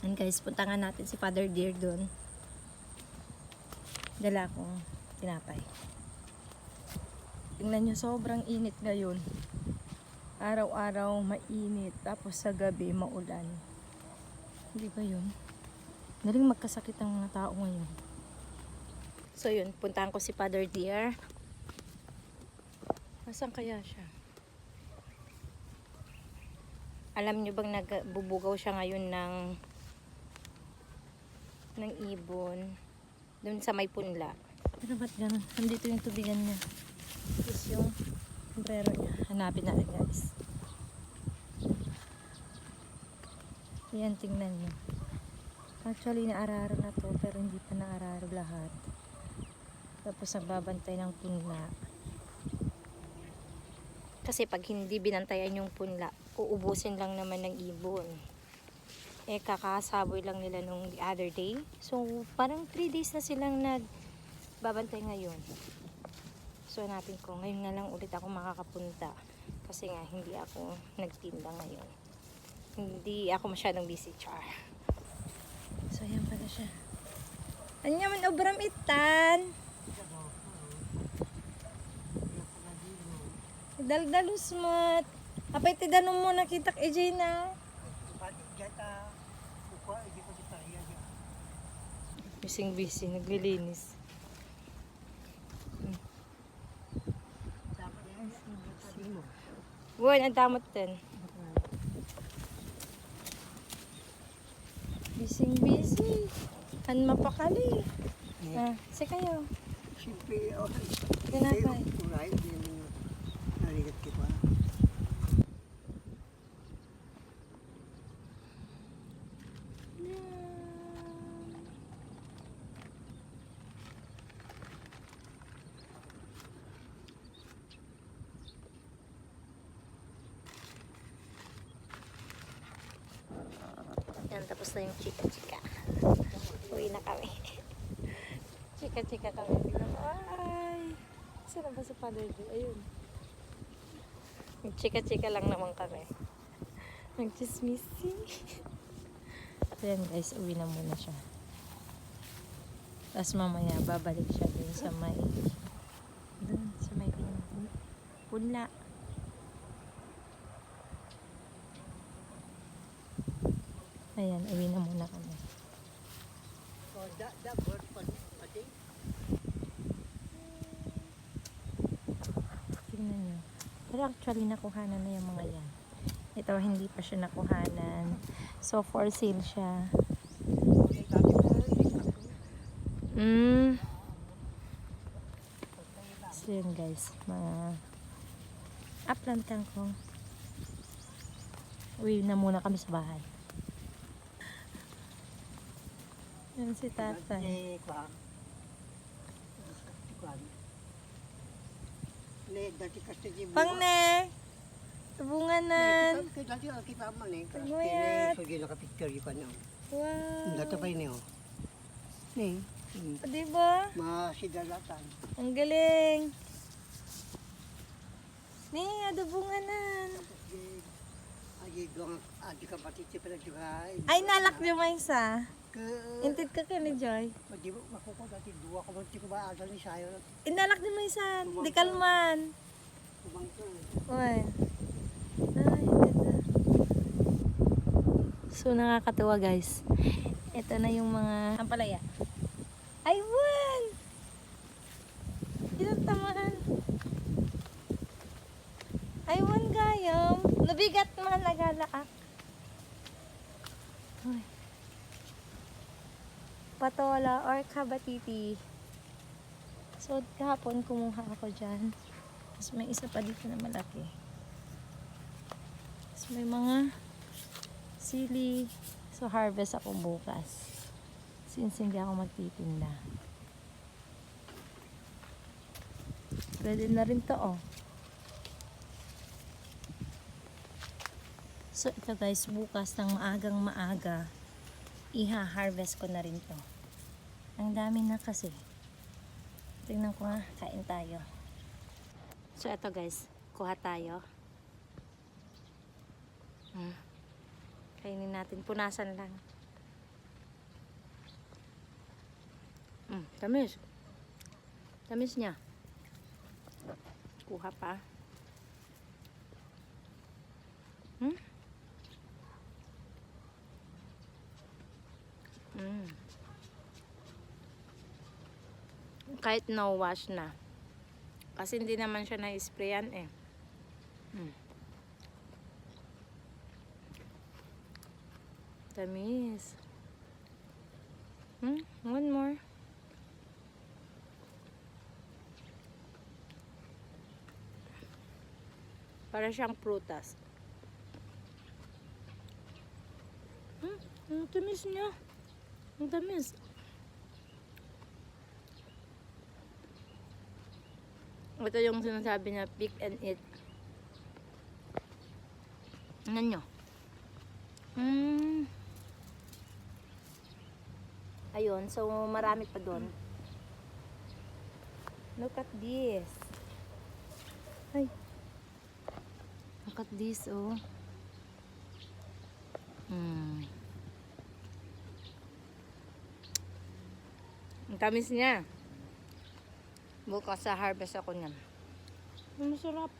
And guys, puntangan natin si Father Dear doon. Dala akong tinapay. Tingnan nyo, sobrang init ngayon. Araw-araw mainit, tapos sa gabi maulan. Hindi ba yun? Naling magkasakit ang mga tao ngayon. So yun, puntahan ko si Father Dear. Nasaan kaya siya? Alam nyo bang nagbubugaw siya ngayon ng ng ibon doon sa may punla. Pero ba't ganun? Nandito yung tubigan niya. Tapos yung sombrero niya. Hanapin natin guys. Yan, tingnan niyo. Actually, naararo na to, pero hindi pa naararo lahat. Tapos nagbabantay ng punla. Kasi pag hindi binantayan yung punla, uubusin lang naman ng ibon. Eh, kakasaboy lang nila nung the other day. So, parang 3 days na silang nagbabantay ngayon. So, hanapin ko. Ngayon nga lang ulit ako makakapunta. Kasi nga, hindi ako nagtinda ngayon. Hindi ako masyadong busy, char. So, ayan pala siya. Anya man obram itan. Daldalus mat. Apay ti danom mo nakita kay Jay na. Bising busy, naglilinis. Buwan, ang tamot din. Bising busy. Kan mapakali. Ah, si kayo. Siyempre, okay. Tinapay. Alright, yun yung narigat ko pa. Yan, tapos na yung chika-chika. Uwi na kami. Chika-chika kami. Tingnan mo. Ay! Saan ba si Father Joe? Ayun. Chika-chika lang naman kami. Nag-chismisi. Ayan guys, uwi na muna siya. Tapos mamaya, babalik siya dun sa may dun sa may punla. Ayan, uwi na muna kami. Oh, that, that bird pa, pati. Tingnan nyo. Pero actually, nakuhanan na yung mga yan. Ito, hindi pa siya nakuhanan. So, for sale siya. Ko. Mm. So, yun guys. Mga upland kangkong. Uwi na muna kami sa bahay. Yan si tatay. Ne. Pang ne! Tubunganan! Ne, dati ako kita Nguyat. ne, so gila ka picture yung kanya. Wow! Dati pa yun oh. Ne. O, diba? masidalatan. Ang galing! Ni, adubunganan! Ay, doang, adi ka pati siya pala juga. Ay, nalak niyo may isa. Ke, Intid ka ka ni Joy. di ba, makuko dati dua ko ko ba adal ni sayo. Inalak niyo may isa. Di kalman. Kumangko. Uy. Ay, ganda. So, nakakatuwa guys. Ito na yung mga ampalaya. Ay, wan! Tinatamaan. Ay, gayam. Nabigat man nagalaak. Uy. Patola or kabatiti. So, kahapon kumuha ako dyan. Tapos may isa pa dito na malaki. Tapos may mga sili. So, harvest ako bukas. Since hindi ako magtitinda. Pwede na rin to, oh. So ito guys, bukas ng maagang maaga, iha-harvest ko na rin to. Ang dami na kasi. Tingnan ko nga, kain tayo. So ito guys, kuha tayo. Hmm. Kainin natin, punasan lang. Mm, tamis. Tamis niya. Kuha pa. Hmm? Kahit no wash na. Kasi hindi naman siya na-sprayan eh. Mm. Tamis. Hmm? One more. Para siyang prutas. Hmm? Ang tamis niya. Ang tamis. Ito yung sinasabi na pick and eat. Tingnan nyo. Hmm. Ayun, so marami pa doon. Look at this. Ay. Look at this, oh. Hmm. Ang tamis niya. Bukas sa harvest ako niyan. Ang sarap.